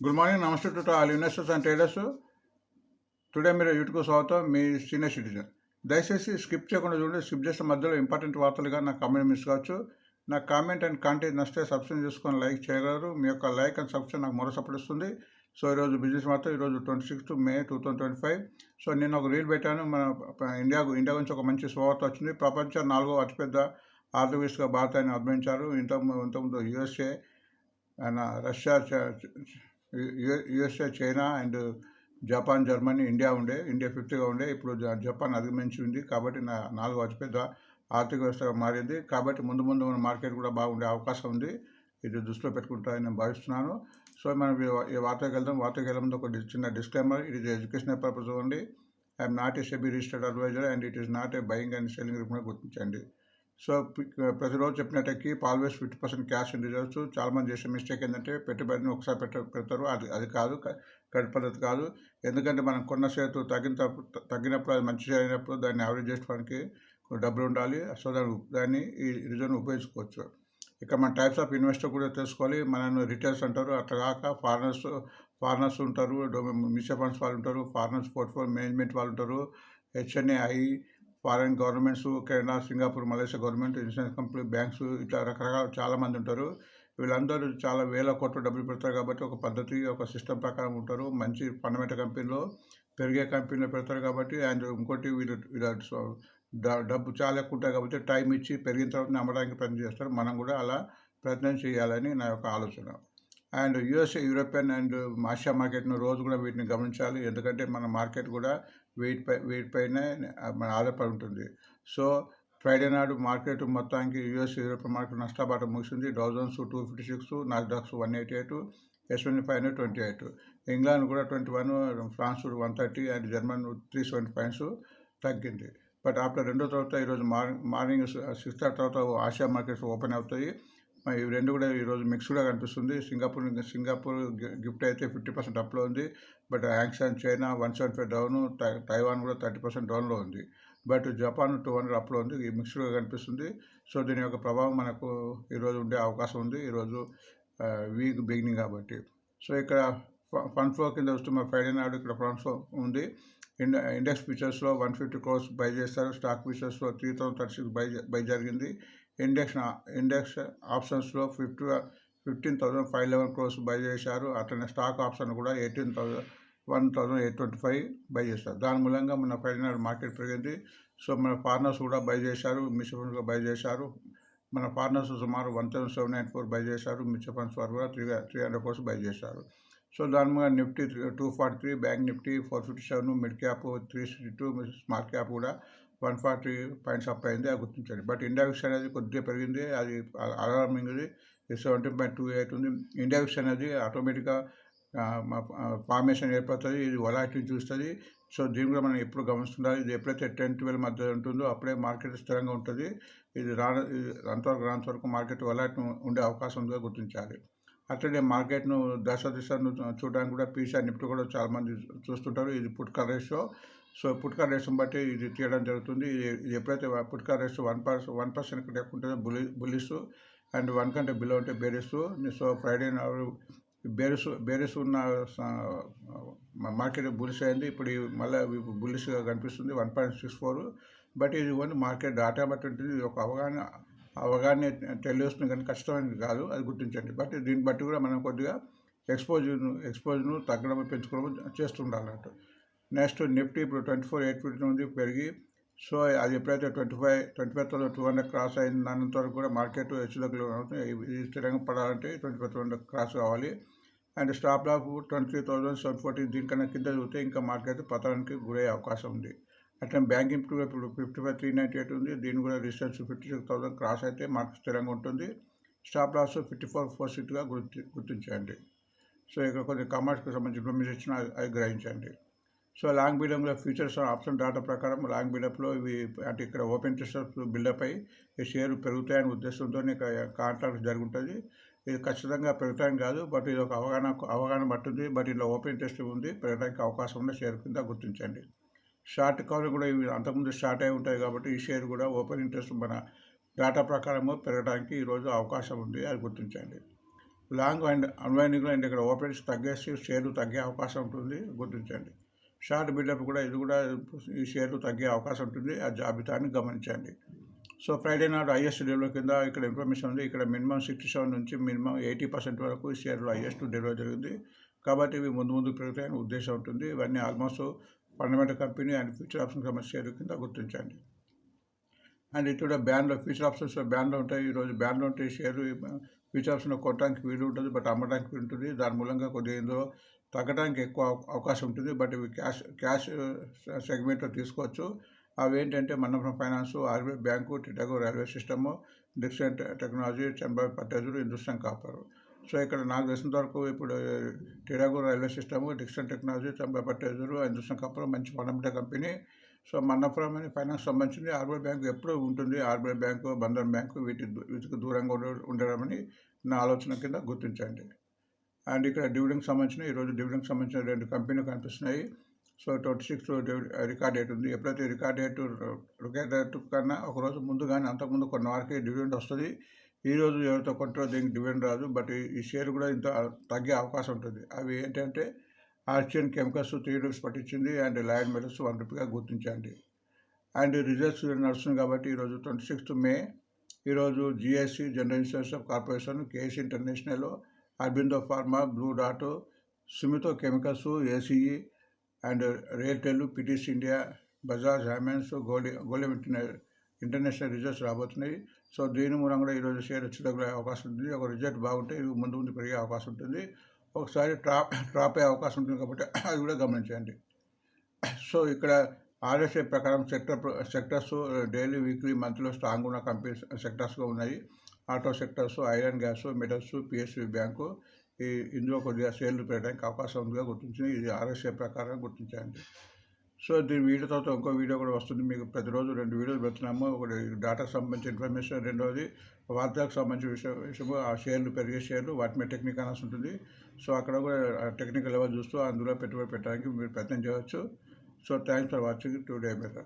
Good morning నమస్తే to all investors and traders today మీరు YouTube స్వాగతం మీ సీనియర్ సిటిజన్ దయచేసి స్కిప్ చేయకుండా చూడండి స్కిప్ చేసిన మధ్యలో ఇంపార్టెంట్ వార్తలుగా నా కామెంట్ మిస్ కావచ్చు. నా కామెంట్ అండ్ కంటెంట్ నచ్చితే సబ్స్క్రైబ్ చేసుకొని లైక్ చేయగలరు. మీ యొక్క లైక్ అండ్ సబ్స్క్రైబ్ నాకు మరో సపోర్ట్ ఇస్తుంది. సో ఈరోజు బిజినెస్ మాత్రం ఈరోజు twenty sixth May two thousand twenty five so నేను ఒక రీల్ పెట్టాను. మన ఇండియా ఇండియా గురించి ఒక మంచి శుభవార్త వచ్చింది. ప్రపంచ నాలుగో అతిపెద్ద ఆర్థిక వ్యవస్థగా భారతాన్ని అభినందించారు ఇంత ఇంతకుముందు USA and Russia USA China and Japan Germany India ఉండే ఇండియా ఫిఫ్త్గా ఉండే. ఇప్పుడు జపాన్ అధిగమించి ఉంది కాబట్టి నా నాలుగు అతిపెద్ద ఆర్థిక వ్యవస్థగా మారింది. కాబట్టి ముందు ముందు మన మార్కెట్ కూడా బాగుండే అవకాశం ఉంది. ఇది దృష్టిలో పెట్టుకుంటారని నేను భావిస్తున్నాను. సో మనం ఈ వార్తకి వెళ్దాం. వార్తకి వెళ్ళడం ఒక చిన్న డిస్క్లైమర్. ఇది educational purpose only I'm not a SEBI registered advisor and it is not a buying and selling report గుర్తించండి. సో ప్రతిరోజు చెప్పినట్టయితే always fifty percent cash in reserves. చాలామంది చేసే మిస్టేక్ ఏంటంటే పెట్టుబడిని ఒకసారి పెట్ట పెడతారు. అది అది కాదు. క- కరెక్ట్ పద్ధతి కాదు. ఎందుకంటే మనం కొన్న షేర్ తగ్గిన తగ్గినప్పుడు అది మంచి షేర్ అయినప్పుడు దాన్ని యావరేజ్ చేసుకోవడానికి డబ్బులు ఉండాలి. సో దాన్ని దాన్ని ఈ రిజర్వ్ ఉపయోగించుకోవచ్చు. ఇక మన టైప్స్ ఆఫ్ ఇన్వెస్టర్ కూడా తెలుసుకోవాలి. మనల్ని రిటైల్స్ అంటారు. అట్లా కాక ఫారినర్స్ ఫారినర్స్ ఉంటారు. మ్యూచువల్ ఫండ్స్ వాళ్ళు ఉంటారు. ఫారినర్స్ పోర్ట్ఫోలియో మేనేజ్మెంట్ వాళ్ళు ఉంటారు. HNI foreign governments Canada Singapore Malaysia government insurance company banks ఇట్లా రకరకాల చాలామంది ఉంటారు. వీళ్ళందరూ చాలా వేల కోట్ల డబ్బులు పెడతారు కాబట్టి ఒక పద్ధతి ఒక సిస్టమ్ ప్రకారం ఉంటారు. మంచి ఫండమెంటల్ కంపెనీలో పెరిగే కంపెనీలో పెడతారు కాబట్టి అండ్ ఇంకోటి వీళ్ళు వీళ్ళ డబ్బు చాలా ఎక్కువ ఉంటాయి కాబట్టి టైం ఇచ్చి పెరిగిన తర్వాత అమ్మడానికి ప్రయత్నం చేస్తారు మనం కూడా అలా ప్రయత్నం చేయాలని నా యొక్క ఆలోచన. And USA European and Asia మార్కెట్ను రోజు కూడా వీటిని గమనించాలి. ఎందుకంటే మన మార్కెట్ కూడా వీటిపై వీటిపైనే మన ఆధారపడి ఉంటుంది. సో ఫ్రైడే నాడు మార్కెట్ మొత్తానికి యూఎస్ యూరోప్ మార్కెట్ నష్టబాట ముగిసింది. Dow Jones two fifty six Nasdaq one eighty eight seven five five twenty eight. England కూడా twenty one France one thirty and German three seventy points తగ్గింది. But after రెండో తర్వాత ఈరోజు morning morning thirty తర్వాత Asia markets open అవుతాయి. ఇవి రెండు కూడా ఈరోజు మిక్స్డ్గా కనిపిస్తుంది. సింగపూర్ సింగపూర్ గిఫ్ట్ అయితే ఫిఫ్టీ పర్సెంట్ అప్లో ఉంది. But action China one seventy five down Taiwan కూడా థర్టీ పర్సెంట్ డౌన్లో ఉంది. బట్ జపాన్ టూ హండ్రెడ్ అప్లో ఉంది. ఈ మిక్స్డ్గా కనిపిస్తుంది. సో దీని యొక్క ప్రభావం మనకు ఈరోజు ఉండే అవకాశం ఉంది. ఈరోజు వీక్ బిగినింగ్ కాబట్టి. సో ఇక్కడ ఫండ్ ఫ్లో కింద వస్తున్న ఫ్రైడే నాడు ఇక్కడ ఫండ్ ఫ్లో ఉంది. ఇండ ఇండెక్స్ ఫీచర్స్లో వన్ ఫిఫ్టీ క్రోర్స్ బై చేస్తారు stock ఫీచర్స్లో three thousand thirty six buy buy జరిగింది. ఇండెక్స్ ఇండెక్స్ ఆప్షన్స్లో fifty fifteen thousand five eleven crores buy చేశారు. అట్లనే స్టాక్ ఆప్షన్ కూడా eighteen thousand one thousand eight twenty five buy చేస్తారు దాని మూలంగా మన ఫ్రైడే మార్కెట్ పెరిగింది. సో మన ఫారినర్స్ కూడా బై చేశారు. మ్యూచువల్ ఫండ్స్ కూడా బై చేశారు. మన ఫారినర్స్ సుమారు one thousand seven nine four buy చేశారు. మ్యూచువల్ ఫండ్స్ వారు కూడా three three hundred crores buy చేశారు. సో దాని మీద Nifty two forty three bank Nifty four fifty seven mid cap three sixty two small cap కూడా one forty points up అయింది అది గుర్తించండి. బట్ ఇండెక్స్ అనేది కొద్దిగా పెరిగింది అది అలార్మింగ్ ఇది సెవెంటీన్ పాయింట్ టూ ఎయిట్ ఉంది. ఇండియా అనేది ఆటోమేటిక్గా ఫార్మేషన్ ఏర్పడుతుంది ఇది వలాటిని చూస్తుంది. సో దీని కూడా మనం ఎప్పుడు గమనిస్తుండాలి. ఇది ఎప్పుడైతే టెన్ ట్వెల్వ్ మధ్య ఉంటుందో అప్పుడే మార్కెట్ స్థిరంగా ఉంటుంది. ఇది రా అంతవరకు రానంతవరకు మార్కెట్ వలాటి ఉండే అవకాశం ఉందిగా గుర్తించాలి. అట్లనే మార్కెట్ను దశ దిశను చూడడానికి కూడా పీసీఆర్ నిఫ్టీ కూడా చాలామంది చూస్తుంటారు. ఇది put call ratio so put call ration బట్టి ఇది తీయడం జరుగుతుంది. ఇది ఎప్పుడైతే put call ratio one purse one percent కంటే బులి బులిస్ అండ్ వన్ కంటే బిలో ఉంటే బేరిస్ సో ఫ్రైడే నాడు బేరిస్ బేరిస్ ఉన్న మార్కెట్ బులిస్ అయింది. ఇప్పుడు మళ్ళీ బులిస్గా కనిపిస్తుంది one point six four. But ఇది ఓన్లీ మార్కెట్ డాటా బట్టి ఉంటుంది. ఇది ఒక అవగాహన అవగాహన తెలియస్తుంది కానీ కష్టమైనది కాదు అది గుర్తించండి. బట్ దీన్ని బట్టి కూడా మనం కొద్దిగా ఎక్స్పోజ్ ఎక్స్పోజర్ను తగ్గడం పెంచుకోవడం చేస్తుండాలన్నట్టు. నెక్స్ట్ నిఫ్టీ ఇప్పుడు ట్వంటీ ఫోర్ ఎయిట్ ఫిఫ్టీ ఉంది పెరిగి సో అది ఎప్పుడైతే twenty five twenty five thousand two hundred cross అయినంత వరకు కూడా మార్కెట్ హెచ్చులోకి అవుతుంది ఇది స్థిరంగా పడాలంటే ట్వంటీ ఫైవ్ థౌసండ్ క్రాస్ కావాలి. And stop loss twenty three thousand seven forty దీనికన్నా కింద చూస్తే ఇంకా మార్కెట్ పతనానికి గురయ్యే అవకాశం ఉంది. అట్లా బ్యాంకింగ్ టూ ఇప్పుడు fifty five three ninety eight ఉంది. దీని కూడా resistance fifty six thousand cross అయితే మార్కెట్ స్థిరంగా ఉంటుంది. Stop loss fifty four four సిక్స్గా గుర్తి గుర్తించండి. సో ఇక్కడ కొన్ని కమర్స్కి సంబంధించిన ఇన్ఫర్మేషన్ ఇచ్చిన అది గ్రహించండి. సో లాంగ్ బీడప్లో ఫ్యూచర్స్ ఆప్షన్ డేటా ప్రకారం లాంగ్ బీడప్లో ఇవి అంటే ఇక్కడ ఓపెన్ ఇంట్రెస్ట్ బిల్డప్ అయ్యి ఈ షేర్ పెరుగుతాయనే ఉద్దేశంతో కాంట్రాక్ట్ జరుగుతుంది ఇది ఖచ్చితంగా పెరుగుతాయని కాదు బట్ ఇది ఒక అవగాహన అవగాహన పట్టుంది. బట్ ఇందులో ఓపెన్ ఇంట్రెస్ట్ ఉంది పెరగడానికి అవకాశం ఉన్న షేర్ కింద గుర్తించండి. షార్ట్ కవర్ కూడా ఇవి అంతకుముందు స్టార్ట్ అయి ఉంటాయి కాబట్టి ఈ షేర్ కూడా ఓపెన్ ఇంట్రెస్ట్ మన డేటా ప్రకారము పెరగడానికి ఈరోజు అవకాశం ఉంది అది గుర్తించండి. లాంగ్ అండ్ అన్వైనింగ్లో అండ్ ఇక్కడ ఓపెన్స్ తగ్గేసి షేర్లు తగ్గే అవకాశం ఉంటుంది గుర్తించండి. షార్ట్ బిల్డప్ కూడా ఇది కూడా ఈ షేర్లు తగ్గే అవకాశం ఉంటుంది. ఆ జాబితాని గమనించండి. సో ఫ్రైడే నాడు హైయెస్ట్ డెలివరీ కింద ఇక్కడ ఇన్ఫర్మేషన్ ఉంది. ఇక్కడ మినిమం సిక్స్టీ సెవెన్ నుంచి మినిమం ఎయిటీ పర్సెంట్ వరకు ఈ షేర్లు హైయెస్ట్ డెలివరీ జరిగింది. కాబట్టి ఇవి ముందు ముందు పెరుగుతాయని ఉద్దేశం ఉంటుంది. ఇవన్నీ almost fundamental company and future option company share కింద గుర్తించండి. అండ్ ఇటు బ్యాన్లో ఫ్యూచర్ ఆప్షన్స్ బ్యాన్లో ఉంటాయి. ఈరోజు బ్యాన్లో ఉంటాయి షేర్ ఫ్యూచర్ ఆప్షన్ కొట్టడానికి వీలు ఉంటుంది. బట్ అమ్మడానికి వీలు ఉంటుంది. దాని మూలంగా కొద్దిగా ఇందులో తగ్గడానికి ఎక్కువ అవకాశం ఉంటుంది. బట్ ఇవి క్యాష్ క్యాష్ సెగ్మెంట్లో తీసుకోవచ్చు. అవి ఏంటంటే Manappuram finance RBI bank Titagarh railway system Dixon technology Chandrababu పట్టేజులు హిందుస్థాన్ కాపర్. సో ఇక్కడ నాకు తెలిసినంత వరకు ఇప్పుడు Titagarh railway system Dixon technology Chandrababu పట్టేజులు హిందుస్థాన్ కాపర్ మంచి ఫండమెంటల్ కంపెనీ. సో మన్నపురం అనే ఫైనాన్స్ సంబంధించింది. ఆర్బీఐ బ్యాంకు ఎప్పుడూ ఉంటుంది? ఆర్బీఐ బ్యాంకు బంధన్ బ్యాంకు వీటి వీటికి దూరంగా ఉండడం ఉండడమని నా ఆలోచన కింద గుర్తించండి. అండ్ ఇక్కడ డివిడెండ్ సంబంధించిన ఈరోజు డివిడెండ్ సంబంధించిన రెండు కంపెనీలు కనిపిస్తున్నాయి. So twenty six record date ఉంది. ఎప్పుడైతే రికార్డ్ డేట్ రికార్డ్ డేట్ కన్నా ఒకరోజు ముందు కానీ అంతకుముందు కొన్ని వారికి డివిడెండ్ వస్తుంది. ఈ రోజు ఎవరితో కొంటారో దీనికి డివిడెండ్ రాదు. బట్ ఈ- ఈ షేర్ కూడా ఇంత తగ్గే అవకాశం ఉంటుంది. అవి ఏంటంటే ఆర్చియన్ కెమికల్స్ త్రీ రూపీస్ పట్టించింది అండ్ లయన్ మెటల్స్ వన్ రూపీగా గుర్తించండి అండ్ రిజల్ట్స్ నడుస్తుంది కాబట్టి ఈరోజు ట్వంటీ సిక్స్త్ మే ఈరోజు GIC general insurance of corporation KS international Aurobindo pharma blue dot Sumitomo chemicals ACE and RailTel పిటిస్ India Bajaj హ్యామెన్స్ గోలి గోల్డ్ ఇంటర్నేషనల్ రిజల్ట్స్ రాబోతున్నాయి. సో దీని మూలంగా కూడా ఈరోజు షేర్ వచ్చేటప్పుడు అవకాశం ఉంటుంది. ఒక రిజల్ట్ బాగుంటే ఇది ముందు ముందు పెరిగే అవకాశం ఉంటుంది. ఒకసారి ట్రాప్ ట్రాప్ అయ్యే అవకాశం ఉంటుంది కాబట్టి అది కూడా గమనించండి. సో ఇక్కడ ఆర్ఎస్ఐ ప్రకారం సెక్టర్ సెక్టర్స్ డైలీ వీక్లీ మంత్లో స్ట్రాంగ్ ఉన్న కంపెనీస్ సెక్టర్స్గా ఉన్నాయి. Auto sectors iron gas metals PSU bank ఈ ఇందులో కొద్దిగా సేల్లు పెరగడానికి అవకాశం ఉందిగా గుర్తించింది. ఇది ఆర్ఎస్ఏ ప్రకారం గుర్తించండి సో దీని వీడియో తర్వాత ఇంకో వీడియో కూడా వస్తుంది. మీకు ప్రతిరోజు రెండు వీడియోలు పెడుతున్నాము. ఒకటి డాటాకు సంబంధించిన ఇన్ఫర్మేషన్ రెండవది వార్తలకు సంబంధించిన విషయం విషయము. ఆ షేర్లు పెరిగే షేర్లు వాటి మీద టెక్నిక్ అనాల్సి ఉంటుంది. సో అక్కడ కూడా టెక్నికల్ లెవెల్ చూస్తూ అందులో పెట్టుబడి పెట్టడానికి మీరు ప్రయత్నం చేయవచ్చు. So thanks for watching. Today మీరు